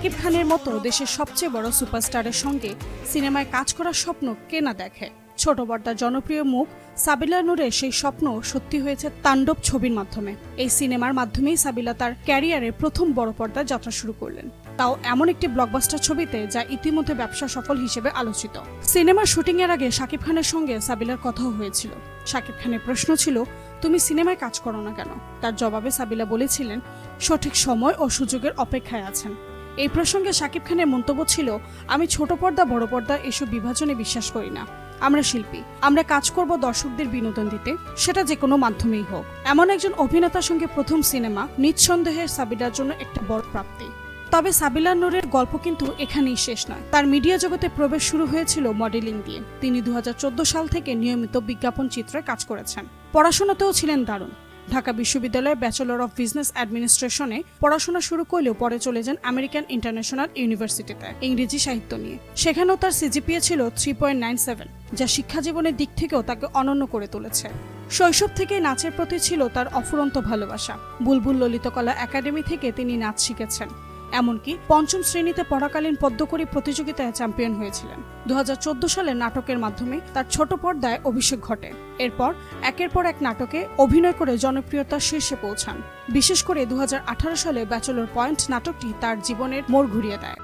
শাকিব খানের মতো দেশের সবচেয়ে বড় সুপারস্টারের সঙ্গে সিনেমায় কাজ করার স্বপ্ন কে না দেখে? ছোট পর্দার জনপ্রিয় মুখ সাবিলা নূরের সেই স্বপ্ন সত্যি হয়েছে তাণ্ডব ছবির মাধ্যমে। এই সিনেমার মাধ্যমেই সাবিলা তার ক্যারিয়ারের প্রথম বড় পর্দায় যাত্রা শুরু করলেন। তাও এমন একটি ব্লকবাস্টার ছবিতে যা ইতিমধ্যে ব্যবসা সফল হিসেবে আলোচিত। সিনেমার শুটিং এর আগে শাকিব খানের সঙ্গে সাবিলার কথাও হয়েছিল। শাকিব খানের প্রশ্ন ছিল, তুমি সিনেমায় কাজ করো না কেন? তার জবাবে সাবিলা বলেছিলেন, সঠিক সময় ও সুযোগের অপেক্ষায় আছেন। এই প্রসঙ্গে শাকিব খানের মন্তব্য ছিল, আমি ছোট পর্দা, বড় পর্দা এসব বিভাজনে বিশ্বাস করি না। আমরা শিল্পী। আমরা কাজ করব দর্শকদের বিনোদন দিতে। সেটা যে কোনো মাধ্যমেই হোক। এমন একজন অভিনেতার সঙ্গে প্রথম সিনেমা নিঃসন্দেহে সাবিলার জন্য একটা বড় প্রাপ্তি। তবে সাবিলা নূরের গল্প কিন্তু এখানেই শেষ নয়। তার মিডিয়া জগতে প্রবেশ শুরু হয়েছিল মডেলিং দিয়ে। তিনি দু হাজার চোদ্দ সাল থেকে নিয়মিত বিজ্ঞাপন চিত্রে কাজ করেছেন। পড়াশোনাতেও ছিলেন দারুণ। ঢাকা বিশ্ববিদ্যালয়ে ব্যাচেলর অফ বিজনেস অ্যাডমিনিস্ট্রেশনে পড়াশোনা শুরু করলেও পরে চলে যান আমেরিকান ইন্টারন্যাশনাল ইউনিভার্সিটিতে ইংরেজি সাহিত্য নিয়ে। সেখানেও তার সিজিপিএ ছিল থ্রি পয়েন্ট নাইন সেভেন যা শিক্ষা জীবনের দিক থেকেও তাকে অনন্য করে তুলেছে। শৈশব থেকে নাচের প্রতি ছিল তার অফুরন্ত ভালোবাসা। বুলবুল ললিতকলা একাডেমি থেকে তিনি নাচ শিখেছেন। এমনকি পঞ্চম শ্রেণীতে পড়াকালীন পদ্মকরী প্রতিযোগিতায় চ্যাম্পিয়ন হয়েছিলেন। দুহাজার চোদ্দ সালে নাটকের মাধ্যমে তার ছোট পর্দায় অভিষেক ঘটে। এরপর একের পর এক নাটকে অভিনয় করে জনপ্রিয়তার শীর্ষে পৌঁছান। বিশেষ করে দুহাজার আঠারো সালে ব্যাচেলর পয়েন্ট নাটকটি তার জীবনের মোড় ঘুরিয়ে দেয়।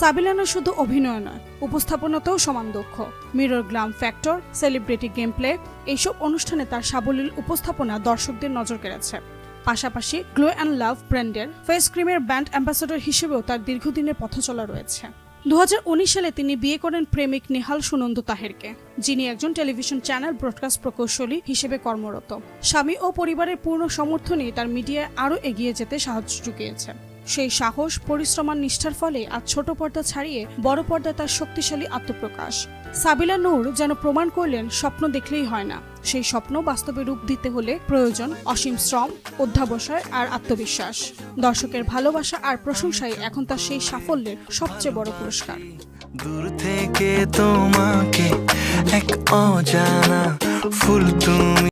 সাবিলানো শুধু অভিনয় নয়, উপস্থাপনাতেও সমান দক্ষ। Mirror glam factor, celebrity game play এইসব অনুষ্ঠানে তার সাবলীল উপস্থাপনা দর্শকদের নজর কেড়েছে। পাশাপাশি গ্লো অ্যান্ড লাভ ব্র্যান্ডের ফেস ক্রিমের ব্র্যান্ড অ্যাম্বাসেডর হিসেবেও তার দীর্ঘদিনের পথচলা রয়েছে। দু হাজার উনিশ সালে তিনি বিয়ে করেন প্রেমিক নেহাল সুনন্দ তাহেরকে, যিনি একজন টেলিভিশন চ্যানেল ব্রডকাস্ট প্রকৌশলী হিসেবে কর্মরত। স্বামী ও পরিবারের পূর্ণ সমর্থনই তার মিডিয়ায় আরও এগিয়ে যেতে সাহায্য জুগিয়েছে সেই সাহস, পরিশ্রম আর নিষ্ঠার ফলে আজ ছোট পর্দা ছাড়িয়ে বড় পর্দায় তার শক্তিশালী আত্মপ্রকাশ। সাবিলা নূর যেন প্রমাণ করলেন, স্বপ্ন দেখলেই হয় না। সেই স্বপ্ন বাস্তবে রূপ দিতে হলে প্রয়োজন অসীম শ্রম, অধ্যাবসায় আর আত্মবিশ্বাস। দর্শকের ভালোবাসা আর প্রশংসাই এখন তার সেই সাফল্যের সবচেয়ে বড় পুরস্কার। দূর থেকে তোমাকে এক অজানা ফুল তুমি